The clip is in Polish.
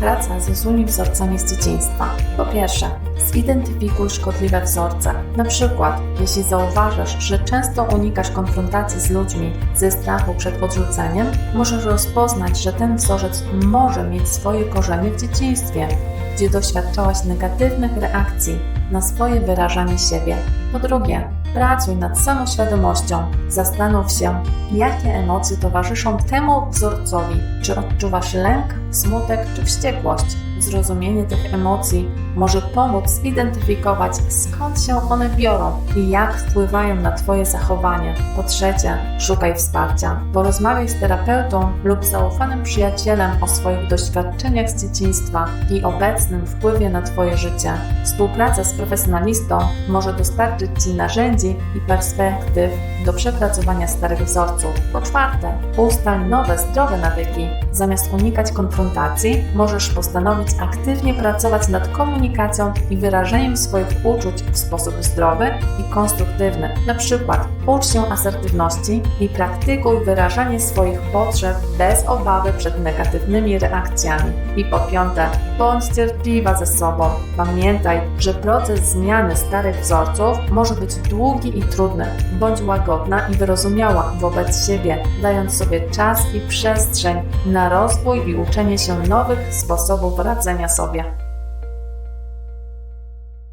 Praca ze złymi wzorcami z dzieciństwa. Po pierwsze, zidentyfikuj szkodliwe wzorce. Na przykład, jeśli zauważasz, że często unikasz konfrontacji z ludźmi ze strachu przed odrzuceniem, możesz rozpoznać, że ten wzorzec może mieć swoje korzenie w dzieciństwie, gdzie doświadczałaś negatywnych reakcji na swoje wyrażanie siebie. Po drugie, pracuj nad samoświadomością. Zastanów się, jakie emocje towarzyszą temu wzorcowi. Czy odczuwasz lęk, smutek czy wściekłość? Zrozumienie tych emocji może pomóc zidentyfikować, skąd się one biorą i jak wpływają na Twoje zachowanie. Po trzecie, szukaj wsparcia. Porozmawiaj z terapeutą lub zaufanym przyjacielem o swoich doświadczeniach z dzieciństwa i obecnym wpływie na Twoje życie. Współpraca z profesjonalistą może dostarczyć Ci narzędzi i perspektyw do przepracowania starych wzorców. Po czwarte, ustal nowe, zdrowe nawyki. Zamiast unikać konfrontacji, możesz postanowić aktywnie pracować nad komunikacją i wyrażeniem swoich uczuć w sposób zdrowy i konstruktywny. Na przykład, ucz się asertywności i praktykuj wyrażanie swoich potrzeb bez obawy przed negatywnymi reakcjami. I po piąte, bądź cierpliwa ze sobą. Pamiętaj, że proces zmiany starych wzorców może być długi i trudny. Bądź łagodna i wyrozumiała wobec siebie, dając sobie czas i przestrzeń na rozwój i uczenie się nowych sposobów radzenia sobie.